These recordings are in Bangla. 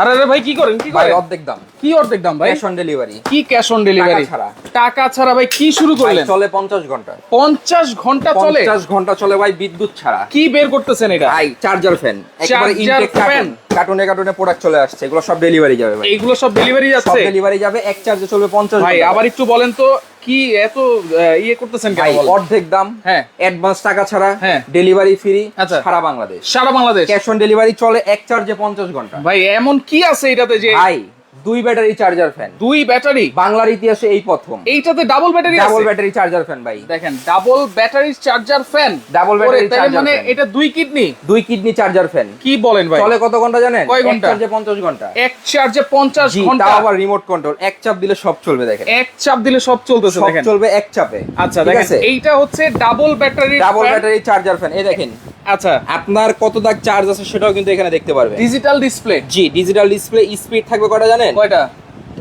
আরে আরে ভাই কি করেন? কি ভাই করেন? অর্ধেক দাম। কি অর্ধেক দাম ভাই? ক্যাশ অন ডেলিভারি কি ক্যাশ অন ডেলিভারি টাকা ছাড়া। টাকা ছাড়া ভাই কি শুরু করলেন? চলে পঞ্চাশ ঘণ্টা। পঞ্চাশ ঘণ্টা চলে? পঞ্চাশ ঘণ্টা চলে ভাই বিদ্যুৎ ছাড়া। কি বের করতেছেন এটা? ভাই চার্জার ফ্যান একেবারে ইনটেক fan? কার্টুন কার্টুনে প্রোডাক্ট চলে আসছে এগুলো সব ডেলিভারি যাবে ভাই। এগুলো সব ডেলিভারি সব যাচ্ছে ডেলিভারি যাবে এক চার্জে চলবে পঞ্চাশ ভাই আবার একটু বলেন তো কি এত ইয়ে করতেছেন কেন অর্ধেক দাম হ্যাঁ। অ্যাডভান্স টাকা ছাড়া হ্যাঁ। ডেলিভারি ফ্রি আচ্ছা। সারা বাংলাদেশ। সারা বাংলাদেশ? ক্যাশ অন ডেলিভারি চলে এক চার্জে পঞ্চাশ ঘণ্টা। ভাই এমন কি আছে এটাতে যে ভাই দুই ব্যাটারি চার্জার ফ্যান। দুই ব্যাটারি? বাংলার ইতিহাসে এই প্রথম। এইটাতে double battery double battery charger fan ভাই। দেখেন double battery charger fan Double battery charger মানে এটা দুই কিডনি? দুই কিডনি চার্জার ফ্যান কি বলেন ভাই? চলে কত ঘণ্টা জানেন? কয় ঘণ্টা? চার্জে পঞ্চাশ ঘণ্টা। এক চার্জে পঞ্চাশ জি ঘণ্টা। তাও আবার রিমোট কন্ট্রোল এক চাপ দিলে সব চলবে দেখেন। এক চাপ দিলে সব চলতেছে সব দেখেন। চলবে এক চাপে। আচ্ছা দেখেন এইটা হচ্ছে double battery double battery charger fan এই দেখেন আচ্ছা আপনার কত দাগ চার্জ আছে সেটাও কিন্তু এখানে দেখতে পারবেন ডিজিটাল ডিসপ্লে জি ডিজিটাল ডিসপ্লে স্পিড থাকবে কটা জানেন? কয়টা?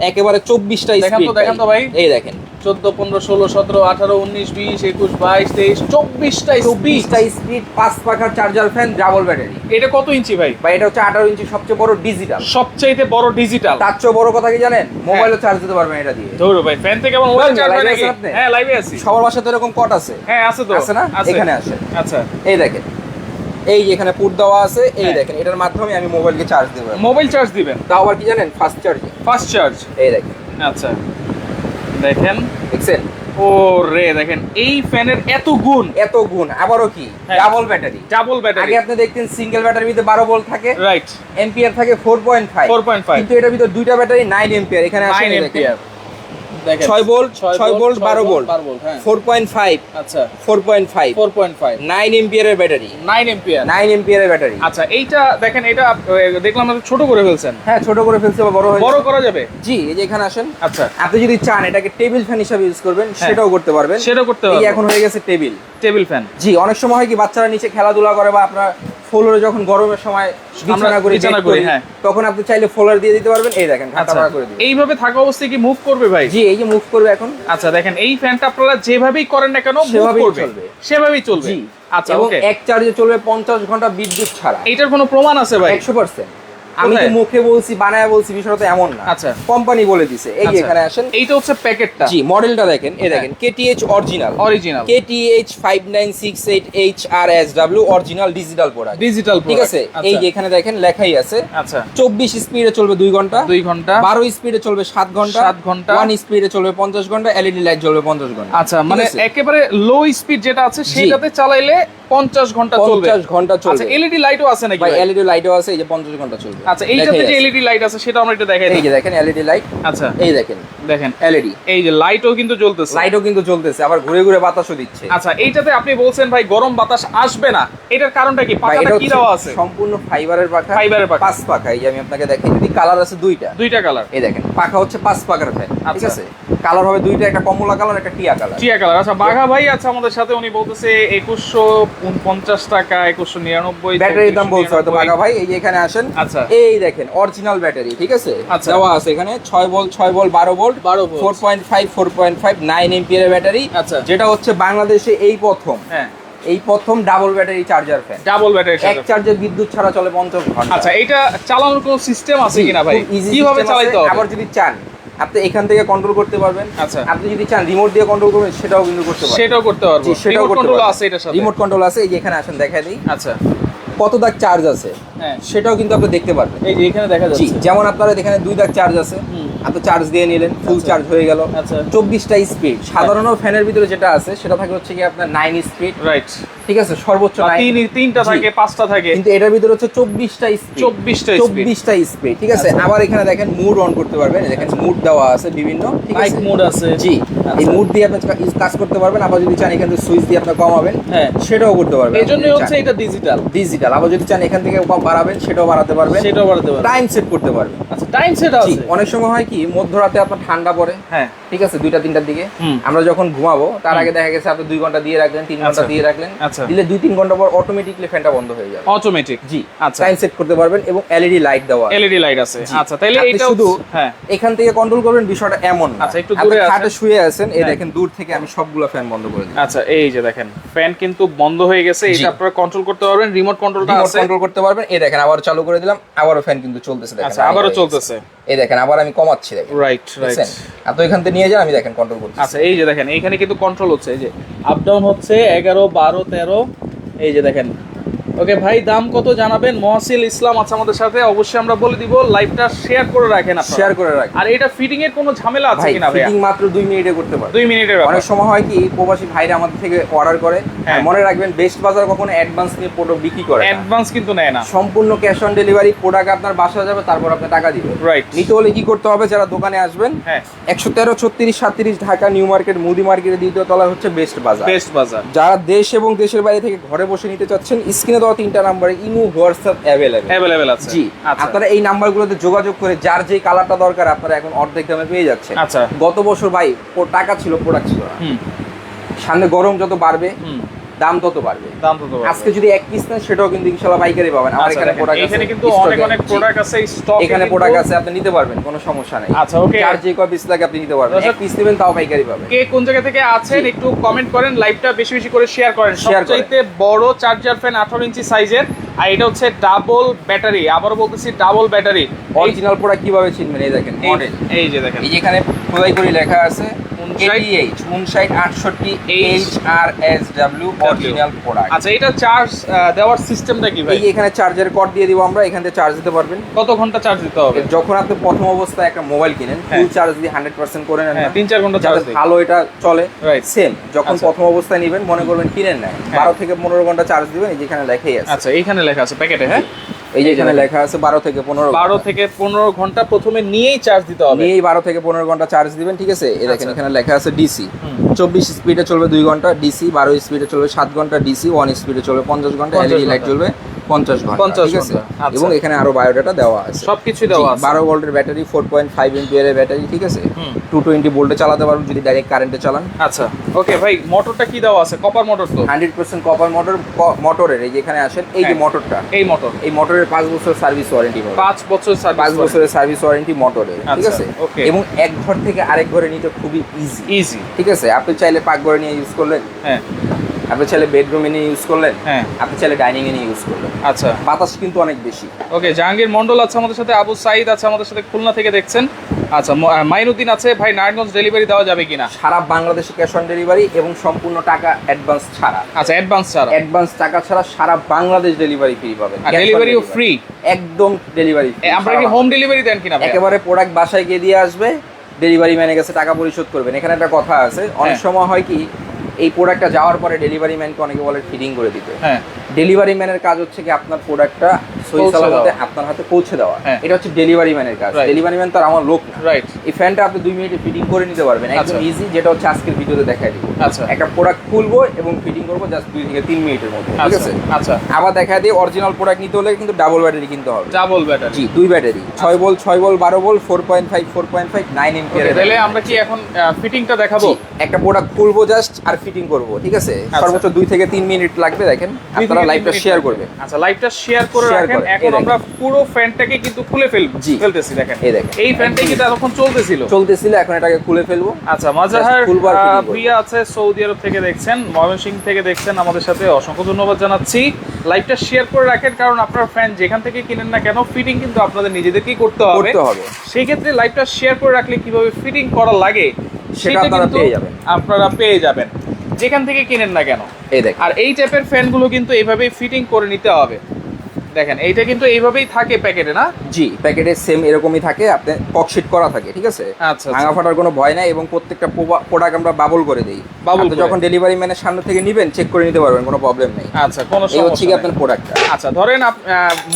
একেবারে চব্বিশটা দেখান তো, দেখান তো ভাই। এই দেখেন। চোদ্দ পনেরো ষোলো সতেরো আঠারো উনিশ বিশ একুশ বাইশ তেইশ চব্বিশটা চব্বিশটা স্পিড পাঁচ পাখার চার্জার ফ্যান ডাবল ব্যাটারি এটা কত ইঞ্চি ভাই? বা এটা হচ্ছে আঠারো ইঞ্চি সবচেয়ে বড় ডিজিটাল সবচাইতে বড় ডিজিটাল তার চেয়েও বড় কথা কি জানেন? মোবাইলও চার্জ দিতে পারবেন এটা দিয়ে। ধরো ভাই ফ্যান থেকে আমার মোবাইল চার্জ হয় নাকি? হ্যাঁ লাইভে আছি। সবার বাসায় তো এরকম কট আছে। হ্যাঁ আছে তো। আছে না? এখানে আসে আচ্ছা। এই দেখেন। এই যে এখানে পুট দেওয়া আছে এই হ্যাঁ। দেখেন এটার মাধ্যমে আমি মোবাইলকে চার্জ দেবো মোবাইল চার্জ দিবেন? তাও আবার কি জানেন? ফাস্ট চার্জিং ফাস্ট চার্জ এই দেখেন। আচ্ছা। দেখেন। দেখছেন ও রে দেখেন এই ফ্যানের এত গুণ। এত গুণ আবারও কি। ডাবল ব্যাটারি ডাবল ব্যাটারি আগে আপনি দেখতেন সিঙ্গেল ব্যাটারির ভিতরে বারো ভোল্ট থাকে। রাইট এম্পিয়ার থাকে ফোর পয়েন্ট ফাইভ 4.5 কিন্তু এটার ভিতরে দুইটা ব্যাটারি নাইন এম্পিয়ার এখানে আসে 9 এম্পিয়ার দেখেন ছয় ভোল্ট ছয় ভোল্ট বারো volt 12 volt four point five আচ্ছা। ফোর পয়েন্ট ফাইভ 4.5 নাইন এম্পিয়ারের ব্যাটারি 9 এম্পিয়ার নাইন এম্পিয়ারের ব্যাটারি আচ্ছা এইটা দেখেন এটা দেখলাম আপনি ছোট করে ফেলছেন। হ্যাঁ ছোট করে ফেলছে বা বড় বড় করা যাবে? জি এই যে এখানে আসেন। আচ্ছা। আপনি যদি চান এটাকে টেবিল ফ্যান হিসাবে ইউজ করবেন হ্যাঁ। সেটাও করতে পারবেন। সেটাও করতে হবে এখন হয়ে গেছে টেবিল। টেবিল ফ্যান জি অনেক সময় হয় কি বাচ্চারা নিচে খেলাধুলা করে বা আপনার ফ্লোরে যখন গরমের সময় বিছানা করি হ্যাঁ। তখন আপনি চাইলে ফ্লোর দিয়ে দিতে পারবেন। এই দেখেন ঘাটা আচ্ছা। ভাড়া করে দিবেন। এইভাবে থাকা অবস্থায় কি মুভ করবে ভাই? জি এই যে মুভ করবে এখন। আচ্ছা দেখেন এই ফ্যানটা আপনারা যেভাবেই করেন না কেন মুভ করবে। সেভাবেই চলবে। জি। আচ্ছা এবং ওকে এক চার্জে চলবে পঞ্চাশ ঘণ্টা বিদ্যুৎ ছাড়া। এটার কোনো প্রমাণ আছে ভাই? একশো পার্সেন্ট আমি তো মুখে বলছি বানায় বলছি বিষয়টা এমন না। আচ্ছা। কোম্পানি বলে দিছে। এই যে আচ্ছা। এখানে আসেন। এইটা হচ্ছে প্যাকেটটা? জি মডেলটা দেখেন। এই। দেখেন KTH original original KTH original digital product digital ঠিক আছে? এই যে এখানে দেখেন লেখাই আছে। আচ্ছা। চব্বিশ স্পিডে চলবে দুই ঘণ্টা। দুই ঘণ্টা। বারো স্পিডে চলবে সাত ঘণ্টা। সাত ঘণ্টা। ওয়ান স্পিডে চলবে পঞ্চাশ ঘণ্টা। এলইডি লাইট জ্বলবে পঞ্চাশ ঘণ্টা। আচ্ছা মানে একেবারে লো স্পিড যেটা আছে সেটাতে চালাইলে পঞ্চাশ ঘণ্টা চলবে। পঞ্চাশ ঘণ্টা আচ্ছা চলবে এলইডি লাইটও আছে নাকি ভাই? এলইডি লাইটও আছে এই যে পঞ্চাশ ঘণ্টা চলবে। আচ্ছা এইটাতে যে। এলইডি লাইট আছে সেটা আমরা একটু দেখাই এই যে দেখেন এলইডি লাইট আচ্ছা। এই দেখেন দেখেন এলইডি এই যে লাইটও কিন্তু জ্বলতেছে। লাইটও কিন্তু চলতেছে আবার ঘুরে ঘুরে বাতাসও দিচ্ছে। আচ্ছা এইটাতে আপনি বলছেন ভাই গরম বাতাস আসবে না। এটার কারণটা কি? পাখাটা কি দেওয়া আছে? সম্পূর্ণ ফাইবারের পাখা। ফাইবারের পাখা। পাঁচ পাখা। এই যে আমি আপনাকে দেখাই যদি কালার আছে দুইটা। দুইটা কালার। এই দেখেন পাখা হচ্ছে পাঁচ পাখার ফ্যান ঠিক আচ্ছা। আছে? কালার হবে দুইটা একটা কমলা কালার একটা টিয়া কালার। Chia colour. আচ্ছা বাঘা ভাই আছে আমাদের সাথে উনি বলতেছে একুশশো পঞ্চাশ টাকা একুশশো নিরানব্বই ব্যাটারির দাম বলছে হয়তো বাঘা ভাই। এই যে এখানে আসেন। আচ্ছা। এই দেখেন অরিজিনাল ব্যাটারি ঠিক আছে? আচ্ছা। দেওয়া আছে এখানে ছয় ভোল্ট ছয় ভোল্ট বারো volt 12 volt। Four point five four point five nine ampere battery আচ্ছা। যেটা হচ্ছে বাংলাদেশে এই প্রথম। হ্যাঁ। এই প্রথম double battery charger fan double battery এক চার্জে বিদ্যুৎ ছাড়া চলে পঞ্চাশ ঘণ্টা। আচ্ছা এটা চালানোর কোনো সিস্টেম আছে কিনা ভাই? কীভাবে চালাইতে হবে? আবার যদি চান আপনি এখান থেকে কন্ট্রোল করতে পারবেন। আচ্ছা। আপনি যদি চান রিমোট দিয়ে কন্ট্রোল করবেন সেটাও কিন্তু করতে পারবেন। সেটাও করতে পারব। জি, সেটাও রিমোট কন্ট্রোল আছে এটার সাথে? রিমোট কন্ট্রোল আছে এই যে এখানে আসেন দেখাই দিই। আচ্ছা। কত দাগ চার্জ আছে? হ্যাঁ। সেটাও কিন্তু আপনি দেখতে পারবেন। এই যে এখানে দেখা যাচ্ছে। যেমন আপনার এখানে দুই দাগ চার্জ আছে। আপনি চার্জ দিয়ে নিলেন ফুল আচ্ছা। চার্জ হয়ে গেল। আচ্ছা। চব্বিশটা স্পিড সাধারণ ফ্যানের ভিতরে যেটা আছে সেটা থাকে হচ্ছে কি আপনার নাইন স্পিড রাইট ঠিক আছে? সর্বোচ্চ তিন তিনটা থাকে পাঁচটা থাকে। কিন্তু এটার ভিতরে হচ্ছে চব্বিশটা স্পিড 24টা speed। চব্বিশটা স্পিড ঠিক আছে? আবার এখানে দেখেন মুড অন করতে পারবেন। দেখেন মুড দেওয়া আছে বিভিন্ন ঠিক আছে? মোড আছে। জি। আচ্ছা। এই মুড দিয়ে আপনি কাজ করতে পারবেন। আবার যদি চান এখান থেকে সুইচ দিয়ে আপনি কমাবেন হ্যাঁ। সেটাও করতে পারবেন। এই জন্য হচ্ছে এটা ডিজিটাল ডিজিটাল আবার যদি চান এখান থেকে বাড়াবেন সেটাও বাড়াতে পারবেন। সেটাও বাড়াতে পারবে টাইম সেট করতে পারবেন। আচ্ছা টাইম সেট আছে। অনেক সময় হয় কি মধ্যরাতে আপনার ঠান্ডা পড়ে। হ্যাঁ। ঠিক আছে দুইটা তিনটার দিকে। আমরা যখন ঘুমাবো তার আগে দেখা গেছে আপনি দুই ঘণ্টা দিয়ে রাখলেন তিন ঘণ্টা আচ্ছা। দিয়ে রাখলেন। আচ্ছা। দিলে দুই তিন ঘণ্টা পর অটোমেটিকলি ফ্যানটা বন্ধ হয়ে যাবে। অটোমেটিক জি। আচ্ছা। টাইম সেট করতে পারবেন এবং এলইডি লাইট দেওয়া। এলইডি লাইট আছে। আচ্ছা আপনি এটা শুধু হ্যাঁ। এখান থেকে কন্ট্রোল করবেন বিষয়টা এমন না। আচ্ছা, একটু দূরে খাটে। শুয়ে আছেন এই হ্যাঁ। দেখেন দূর থেকে আমি সবগুলো ফ্যান বন্ধ করে দিই আচ্ছা এই যে দেখেন ফ্যান কিন্তু বন্ধ হয়ে গেছে এটা আপনারা কন্ট্রোল করতে পারবেন রিমোট কন্ট্রোল কন্ট্রোলটা আছে। কন্ট্রোল করতে পারবেন এই দেখেন আবার চালু করে দিলাম আবারও ফ্যান কিন্তু চলতেছে দেখেন। আচ্ছা আবারও চলতেছে। এই দেখেন আবার আমি কমাচ্ছি দেখেন। রাইট রাইট আর তো এখান থেকে নিয়ে যান আমি দেখেন কন্ট্রোল করছি আচ্ছা এই যে দেখেন এইখানে কিন্তু কন্ট্রোল হচ্ছে এই যে আপ ডাউন হচ্ছে এগারো বারো তেরো এই যে দেখেন ওকে ভাই দাম কত জানাবেন? মহাসিল ইসলাম আছে আমাদের সাথে। অবশ্যই আমরা বলে দিব লাইভটা শেয়ার করে রাখেন শেয়ার করে রাখি আর এটা ফিটিং এর কোনো ঝামেলা আছে কিনা ভাইয়া? ফিটিং মাত্র দুই মিনিটে করতে পারবে দুই মিনিটের অনেক সময় হয় কি প্রবাসী ভাইরা আমাদের থেকে অর্ডার করে। হ্যাঁ। মনে রাখবেন বেস্ট বাজার কখনো অ্যাডভান্স নিয়ে প্রোডাক্ট বিক্রি করে না। অ্যাডভান্স কিন্তু নেয় না। সম্পূর্ণ ক্যাশ অন ডেলিভারি প্রোডাক্ট আপনার বাসা যাবে তারপর আপনি টাকা দিবেন। রাইট নিতে হলে কি করতে হবে? যারা দোকানে আসবেন হ্যাঁ। একশো তেরো ছত্রিশ সাতত্রিশ ঢাকা নিউ মার্কেট মুদি মার্কেটের দ্বিতীয় তলা হচ্ছে বেস্ট বাজার বেস্ট বাজার যারা দেশ এবং দেশের বাইরে থেকে ঘরে বসে নিতে চাচ্ছেন স্ক্রিনে দেওয়া তিনটা নাম্বারে ইমু হোয়াটসঅ্যাপ অ্যাভেলেবেল অ্যাভেলেবেল আছে। জি আচ্ছা। আপনারা এই নাম্বারগুলোতে যোগাযোগ করে যার যে কালারটা দরকার আপনারা এখন অর্ধেক দামে পেয়ে যাচ্ছেন। আচ্ছা। গত বছর ভাই টাকা ছিল প্রোডাক্ট ছিল হুম। সামনে গরম যত বাড়বে দাম তত বাড়বে। দাম তো দেবো। আজকে যদি এক পিস নেন সেটাও কিন্তু ইনশাল্লাহ পাইকারি পাবেন। আমার আচ্ছা, এখানে প্রোডাক্ট এখানে কিন্তু অনেক অনেক প্রোডাক্ট আছে স্টক এখানে প্রোডাক্ট আছে আপনি নিতে পারবেন কোনো সমস্যা নেই। আচ্ছা, okay. চার যে কয় পিস লাগে আপনি নিতে পারবেন। এক পিস নেবেন তাও পাইকারি পাবেন। কে কোন জায়গা থেকে আছেন একটু কমেন্ট করেন লাইভটা বেশি বেশি করে শেয়ার করেন। সবচাইতে বড় চার্জার ফ্যান আঠারো ইঞ্চি সাইজের আর এটা হচ্ছে ডাবল ব্যাটারি আবারও বলতেছি ডাবল ব্যাটারি অরিজিনাল প্রোডাক্ট কীভাবে চিনবেন এই দেখেন মডেল এই যে দেখেন। এই যেখানে খোদাই করে লেখা আছে 59 ATH 5968 H R S W original product আচ্ছা এটা চার্জ দেওয়ার সিস্টেমটা কি ভাই? এখানে চার্জার কর্ড দিয়ে দিব আমরা এখান থেকে চার্জ দিতে পারবেন। কত ঘণ্টা চার্জ দিতে হবে? যখন আপনি প্রথম অবস্থায় একটা মোবাইল কিনেন হ্যাঁ। ফুল চার্জ দিয়ে হান্ড্রেড পার্সেন্ট করে নেন হ্যাঁ তিন চার ঘণ্টা চার্জ ভালো এটা চলে সেম যখন আচ্ছা। প্রথম অবস্থায় নেবেন মনে করবেন কিনেন না বারো থেকে পনেরো ঘণ্টা চার্জ দিবেন যেখানে লেখাই আছে। আচ্ছা এইখানে লেখা আছে প্যাকেটে হ্যাঁ? এই যে এখানে লেখা আছে বারো থেকে পনেরো বারো থেকে পনেরো ঘণ্টা প্রথমে নিয়েই চার্জ দিতে হবে। নিয়েই বারো থেকে পনেরো ঘণ্টা চার্জ দিবেন ঠিক আছে? এই দেখেন আচ্ছা। এখানে লেখা আছে ডিসি চব্বিশ স্পিডে চলবে দুই ঘণ্টা ডিসি বারো স্পিডে চলবে সাত ঘণ্টা ডিসি ওয়ান স্পিডে চলবে পঞ্চাশ ঘণ্টা এলইডি লাইট চলবে পঞ্চাশ ঘণ্টা 50 ঠিক আছে? আচ্ছা। এবং এখানে আরও বায়োডাটা দেওয়া আছে। সবকিছু দেওয়া আছে। বারো ভোল্টের battery four point five ampere এর ব্যাটারি ঠিক আছে? টু টোয়েন্টি ভোল্টে চালাতে পারবেন যদি ডাইরেক্ট কারেন্টে চালান। আচ্ছা। ওকে ভাই মোটরটা কি দেওয়া আছে? কপার মোটর তো। হান্ড্রেড পার্সেন্ট কপার মোটর মোটরের এই যে এখানে আসেন এই যে হ্যাঁ। মোটরটা এই মোটর এই মোটরের পাঁচ বছর সার্ভিস ওয়ারেন্টি পাবেন পাঁচ বছর পাঁচ বছরের সার্ভিস ওয়ারেন্টি মোটরের ঠিক আচ্ছা, আছে? এবং এক ঘর থেকে আরেক ঘরে নিতে খুবই ইজি ইজি ঠিক আছে? আপনি চাইলে পাকঘরে নিয়ে ইউজ করলেন। হ্যাঁ। আপনি চাইলে বেডরুমে নিয়ে ইউজ করলেন হ্যাঁ। আপনি চাইলে ডাইনিং এ নিয়ে ইউজ করলেন। আচ্ছা। বাতাস কিন্তু অনেক বেশি। ওকে জাহাঙ্গীর মন্ডল আছে আমাদের সাথে আবু সাইদ আছে আমাদের সাথে খুলনা থেকে দেখছেন। আচ্ছা মাইনুদ্দিন আছে ভাই নারায়ণগঞ্জ ডেলিভারি দেওয়া যাবে কিনা? সারা বাংলাদেশে ক্যাশ অন ডেলিভারি এবং সম্পূর্ণ টাকা অ্যাডভান্স ছাড়া। আচ্ছা অ্যাডভান্স ছাড়া। অ্যাডভান্স টাকা ছাড়া সারা বাংলাদেশ ডেলিভারি ফ্রি পাবেন। ডেলিভারিও ফ্রি একদম ডেলিভারি আমরা কি হোম ডেলিভারি দেন কিনা একেবারে প্রোডাক্ট বাসায় গিয়ে দিয়ে আসবে ডেলিভারি ম্যানের কাছে টাকা পরিশোধ করবেন। এখানে একটা কথা আছে অনেক হ্যাঁ। সময় হয় কি এই প্রোডাক্টটা যাওয়ার পরে ডেলিভারি ম্যানকে অনেকে বলে ফিডিং করে দিতে। হ্যাঁ। ডেলিভারি ম্যানের কাজ হচ্ছে কি আপনার প্রোডাক্টটা সহি সালামতে আপনার হাতে পৌঁছে দেওয়া। হ্যাঁ। এটা হচ্ছে ডেলিভারি ম্যানের কাজ। ডেলিভারি ম্যান তো আর আমার লোক না। রাইট এই ফ্যানটা আপনি দুই মিনিটে ফিটিং করে নিতে পারবেন। একদম আচ্ছা। ইজি যেটা হচ্ছে আজকের ভিডিওতে দেখাই দিব। আচ্ছা। একটা প্রোডাক্ট খুলবো এবং ফিটিং করব জাস্ট দুই থেকে তিন মিনিটের মধ্যে ঠিক আচ্ছা আছে? আচ্ছা। আবার দেখা দিয়ে অরিজিনাল প্রোডাক্ট নিতে হলে কিন্তু ডাবল ব্যাটারি কিনতে হবে। ডাবল ব্যাটারি জি দুই ব্যাটারি ছয় বল ছয় বল বারো বল four point five four point five nine ampere তাহলে আমরা কি এখন ফিটিংটা দেখাবো? একটা প্রোডাক্ট খুলবো জাস্ট আর ফিটিং করব ঠিক আছে? আচ্ছা। সর্বোচ্চ দুই থেকে তিন মিনিট লাগবে দেখেন। আপনারা লাইভটা শেয়ার। করবেন। আচ্ছা লাইভটা শেয়ার করে রাখেন। এখন আমরা পুরো ফ্যানটাকে কিন্তু খুলে ফেলব। ফেলতেছি দেখেন। এই দেখেন। এই ফ্যানটাই কিন্তু এতক্ষণ চলতেছিল। চলতেছিল এখন এটাকে খুলে ফেলব। আচ্ছা মাজাহার করব। ভুইয়া আছে সৌদি আরব থেকে দেখছেন ময়মনসিংহ থেকে দেখছেন আমাদের সাথে অসংখ্য ধন্যবাদ জানাচ্ছি। লাইভটা শেয়ার করে রাখেন কারণ আপনার ফ্যান যেখান থেকে কিনেন না কেন ফিটিং কিন্তু আপনাদের নিজেদেরকেই করতে হবে। করতে হবে। সেই ক্ষেত্রে লাইভটা শেয়ার করে রাখলে কীভাবে ফিটিং করা লাগে সেটা আপনারা কিন্তু পেয়ে যাবেন। আপনারা পেয়ে যাবেন। যেখান থেকে কিনেন না কেন? এই দেখ আর এই টাইপের ফ্যানগুলো কিন্তু এইভাবেই ফিটিং করে নিতে হবে। দেখেন এইটা কিন্তু এইভাবেই থাকে প্যাকেটে না? জি প্যাকেটে সেম এরকমই থাকে আপনি ককশিট করা থাকে ঠিক আছে? আচ্ছা ভাঙা ফাটার কোনো ভয় নাই এবং প্রত্যেকটা প্রোডাক্ট আমরা বাবল করে দিই। আপনি যখন ডেলিভারি ম্যানের সামনে থেকে নেবেন চেক করে নিতে পারবেন কোনো প্রবলেম নেই। আচ্ছা কোনো এই হচ্ছে কি আপনার প্রোডাক্টটা আচ্ছা ধরেন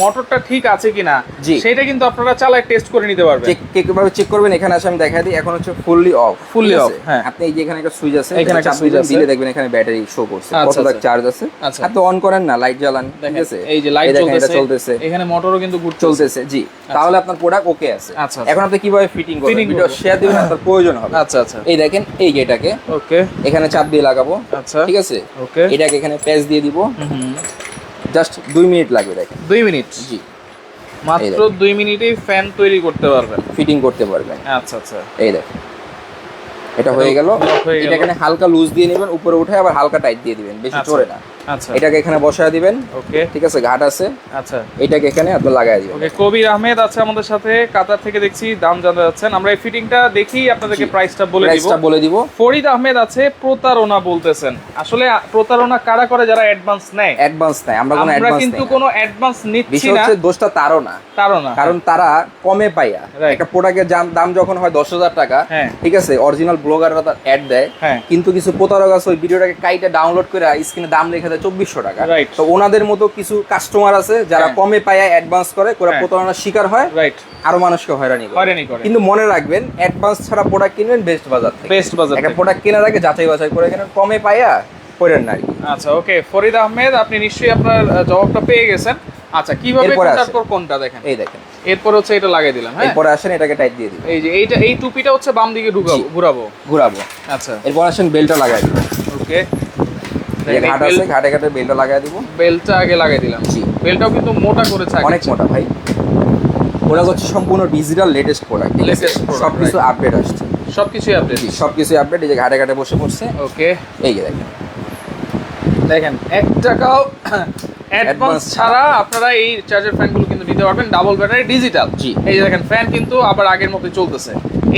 মোটরটা ঠিক আছে কিনা জি। সেটা কিন্তু আপনারা চালায় টেস্ট করে নিতে পারবেন। চেক কীভাবে চেক করবেন এখানে আসে আমি দেখা দিই এখন হচ্ছে ফুললি অফ Fully অফ হ্যাঁ। আপনি এই যে এখানে একটা সুইচ আছে এখানে একটা দিবেন, আছে। দিলে দেখবেন এখানে ব্যাটারি শো করছে আচ্ছা, আচ্ছা। চার্জ আছে? আচ্ছা। আপনি অন করেন না লাইট জ্বালান ঠিক আছে? এই যে লাইট এটা চলতেছে। এখানে মোটরও কিন্তু ঘুরছে চলতেছে জি। তাহলে আপনার প্রোডাক্ট ওকে আছে। আচ্ছা, আচ্ছা। এখন আপনি কীভাবে ফিটিং করবেন? ভিডিও শেয়ার দিবেন আপনার প্রয়োজন হবে। আচ্ছা আচ্ছা। এই দেখেন এই এটাকে ওকে এখানে চাপ দিয়ে লাগাবো। আচ্ছা। ঠিক আছে? ওকে এটাকে এখানে প্যাচ দিয়ে দিব। হুম। জাস্ট দুই মিনিট লাগবে দেখেন। দুই মিনিট জি। মাত্র দুই মিনিটেই ফ্যান তৈরি করতে পারবেন। ফিটিং করতে পারবেন। আচ্ছা আচ্ছা। এই দেখেন। এটা হয়ে গেল। এটা এখানে হালকা লুজ দিয়ে নেবেন উপরে উঠে আবার হালকা টাইট দিয়ে দিবেন বেশি আচ্ছা। চড়ে না। আচ্ছা। এটাকে এখানে বসায় দিবেন। ওকে। ঠিক আছে ঘাট আছে। আচ্ছা। এটাকে এখানে আপনি লাগাই দিবেন। ওকে কবির আহমেদ আছে আমাদের সাথে কাতার থেকে দেখছি দাম জানতে যাচ্ছেন। আমরা এই ফিটিংটা দেখি আপনাদেরকে প্রাইসটা বলে দিব। প্রাইসটা বলে দিব। ফরিদ আহমেদ আছে প্রতারণা বলতেছেন। আসলে প্রতারণা কারা করে যারা অ্যাডভান্স নেয়? অ্যাডভান্স নেয় আমরা কোনো অ্যাডভান্স কিন্তু কোনো অ্যাডভান্স নিচ্ছি না। হচ্ছে দোষটা তারও না। কারণ না। কারণ তারা কমে পাইয়া। একটা প্রোডাক্টের দাম যখন হয় দশ হাজার টাকা হ্যাঁ। ঠিক আছে অরিজিনাল ব্লগাররা তার অ্যাড দেয়। হ্যাঁ। কিন্তু কিছু প্রতারক আছে ওই ভিডিওটাকে কাইটে ডাউনলোড করে স্ক্রিনে দাম লিখে দেয় চব্বিশশো টাকা। তো ওনাদের মতো কিছু কাস্টমার আছে যারা হ্যাঁ। কমে পাইয়া অ্যাডভান্স করে করে হ্যাঁ। প্রতারণার শিকার হয় রাইট আরও মানুষকে হয়রানি করে। কিন্তু মনে রাখবেন অ্যাডভান্স ছাড়া প্রোডাক্ট কিনবেন বেস্ট বাজার থেকে। বেস্ট বাজার একটা প্রোডাক্ট কেনার আগে যাচাই বাছাই করে কেনেন কমে পাইয়া করেন না আচ্ছা ওকে ফরিদ আহমেদ আপনি নিশ্চয়ই আপনার জবাবটা পেয়ে গেছেন। আচ্ছা কীভাবে কোনটার কোনটা দেখেন? এই দেখেন। এরপর হচ্ছে এটা লাগিয়ে দিলাম হ্যাঁ? এরপরে আসেন এটাকে টাইট দিয়ে দিবেন। এই যে এইটা এই টুপিটা হচ্ছে বাম দিকে ঢুকাবো ঘুরাবো? ঘুরাবো। আচ্ছা। এরপর আসেন বেলটা লাগাই দিবেন। ওকে ঘাট আছে ঘাটে ঘাটে বেলটা লাগাই দিব। বেলটা আগে লাগিয়ে দিলাম। জি। বেলটাও কিন্তু মোটা করেছে অনেক মোটা ভাই। ওরা হচ্ছে সম্পূর্ণ ডিজিটাল লেটেস্ট প্রোডাক্ট product, সব কিছু আপডেট আসছে। সবকিছুই আপডেট জি সব কিছু আপডেট এই যে ঘাটে ঘাটে বসে পড়ছে। ওকে এই যে দেখেন। দেখেন এক টাকাও অ্যাডভান্স ছাড়া আপনারা এই চার্জার ফ্যানগুলো কিন্তু নিতে পারবেন ডাবল ব্যাটারি ডিজিটাল জি। এই যে দেখেন ফ্যান কিন্তু আবার আগের মতোই চলতেছে।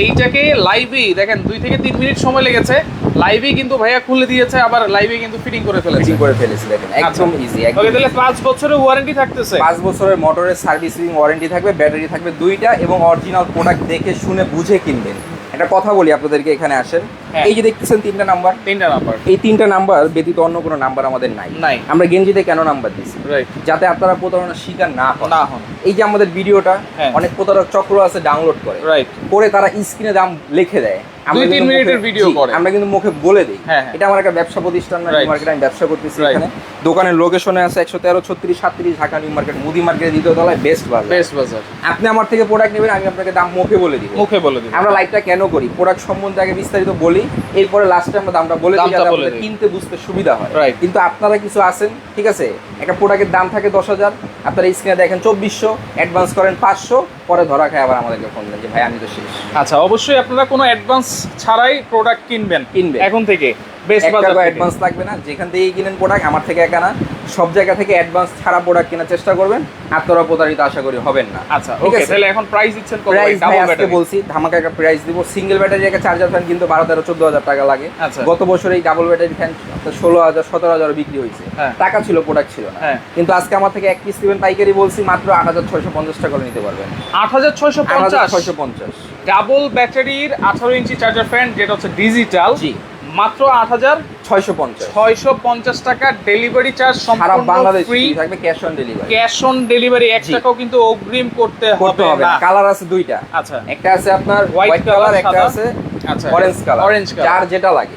এইটাকে লাইভেই দেখেন দুই থেকে তিন মিনিট সময় লেগেছে। লাইভেই কিন্তু ভাইয়া খুলে দিয়েছে আবার লাইভে কিন্তু ফিটিং করে ফেলেছে। ফিটিং করে ফেলেছি দেখেন একদম ইজি একদম ওকে তাহলে পাঁচ বছরের ওয়ারেন্টি থাকতেছে। পাঁচ বছরের মোটরের সার্ভিসিং ওয়ারেন্টি থাকবে ব্যাটারি থাকবে দুইটা এবং অরিজিনাল প্রোডাক্ট দেখে শুনে বুঝে কিনবেন। একটা কথা বলি আপনাদেরকে এখানে আসেন। এই যে দেখতেছেন তিনটা নাম্বার তিনটা নাম্বার। এই তিনটা নাম্বার ব্যতীত অন্য কোনো নাম্বার আমাদের নাই। নাই। আমরা গেঞ্জিতে কেন নাম্বার দিছি? রাইট যাতে আপনারা প্রতারণার শিকার না হন। না হন। এই যে আমাদের ভিডিওটা হ্যাঁ। অনেক প্রতারক চক্র আছে ডাউনলোড করে। রাইট করে তারা স্ক্রিনে দাম লিখে দেয়। আমরা দুই, তিন কিন্তু মিনিটের মুখে- করে। আমরা কিন্তু মুখে বলে দিই। হ্যাঁ, হ্যাঁ। এটা আমার একটা ব্যবসা প্রতিষ্ঠান না. মার্কেট আমি ব্যবসা করতেছি এখানে। দোকানের লোকেশনে আছে একশো তেরো ছত্রিশ সাতত্রিশ ঢাকা নিউ মার্কেট মুদি মার্কেটের দ্বিতীয় তলায় বেস্ট বাজার বেস্ট বাজার আপনি আমার থেকে প্রোডাক্ট নেবেন আমি আপনাকে দাম মুখে বলে দিই মুখে বলে দিই আমরা লাইভটা কেন করি? প্রোডাক্ট সম্বন্ধে আগে বিস্তারিত বলি। এরপরে লাস্টে আমরা দামটা বলে দিই। কিনতে বুঝতে সুবিধা হয়। কিন্তু আপনারা কিছু আছেন ঠিক আছে? একটা প্রোডাক্টের দাম থাকে দশ হাজার আপনারা স্ক্রিনে দেখেন চব্বিশশো অ্যাডভান্স করেন পাঁচশো পরে ধরা খায় আবার আমাদেরকে ফোন দেন যে ভাই আমি তো শেষ। আচ্ছা অবশ্যই আপনারা কোনো অ্যাডভান্স ছাড়াই প্রোডাক্ট কিনবেন। কিনবেন। এখন থেকে বেশ অ্যাডভান্স লাগবে না যেখান থেকেই কিনেন প্রোডাক্ট আমার থেকে একা না। সব জায়গা থেকে অ্যাডভান্স ছাড়া প্রোডাক্ট কেনার চেষ্টা করবেন। আপনারা প্রতারিত আশা করি হবেন না। আচ্ছা ওকে তাহলে এখন প্রাইস দিচ্ছেন কত? প্রাইস আজকে বলছি ধামাকা একটা প্রাইস দিব। সিঙ্গেল ব্যাটারি একটা চার্জার ফ্যান কিন্তু বারো তেরো চোদ্দ হাজার টাকা লাগে। আচ্ছা। গত বছর এই ডাবল ব্যাটারি ফ্যান ষোলো হাজার সতেরো হাজার বিক্রি হয়েছে। হ্যাঁ। টাকা ছিল প্রোডাক্ট ছিল না। হ্যাঁ। কিন্তু আজকে আমার থেকে এক পিস দিবেন পাইকারি বলছি মাত্র আট হাজার ছয়শো পঞ্চাশ টাকা করে নিতে পারবেন। আট হাজার ছয়শো পঞ্চাশ? ছয়শো পঞ্চাশ। ডাবল ব্যাটারির আঠারো ইঞ্চি চার্জার ফ্যান যেটা হচ্ছে ডিজিটাল জি। মাত্র আট হাজার ছয়শো পঞ্চাশ। ছয়শো পঞ্চাশ টাকা ডেলিভারি চার্জ সারা বাংলাদেশ ফ্রি থাকবে cash on delivery cash on delivery এক টাকাও কিন্তু অগ্রিম করতে হবে না। কালার আছে দুইটা। আচ্ছা। একটা আছে আপনার হোয়াইট কালার একটা আছে আচ্ছা। Orange colour Orange color। যার যেটা লাগে।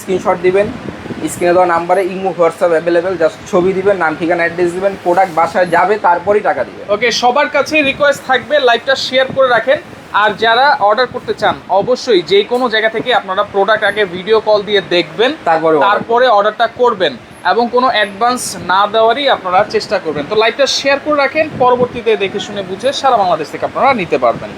স্ক্রিনশট দিবেন স্ক্রিনে দেওয়া নাম্বারে ইমো হোয়াটসঅ্যাপ অ্যাভেলেবেল জাস্ট ছবি দিবেন নাম ঠিকানা অ্যাড্রেস দিবেন প্রোডাক্ট বাসায় যাবে তারপরেই টাকা দিবেন। ওকে সবার কাছে রিকোয়েস্ট থাকবে লাইভটা শেয়ার করে রাখেন। আর যারা অর্ডার করতে চান অবশ্যই যে কোনো জায়গা থেকে আপনারা প্রোডাক্ট আগে ভিডিও কল দিয়ে দেখবেন তারপরে তারপরে অর্ডারটা করবেন এবং কোনো অ্যাডভান্স না দেওয়ারই আপনারা চেষ্টা করবেন। তো লাইভটা শেয়ার করে রাখেন পরবর্তীতে দেখে শুনে বুঝে সারা বাংলাদেশ থেকে আপনারা নিতে পারবেন।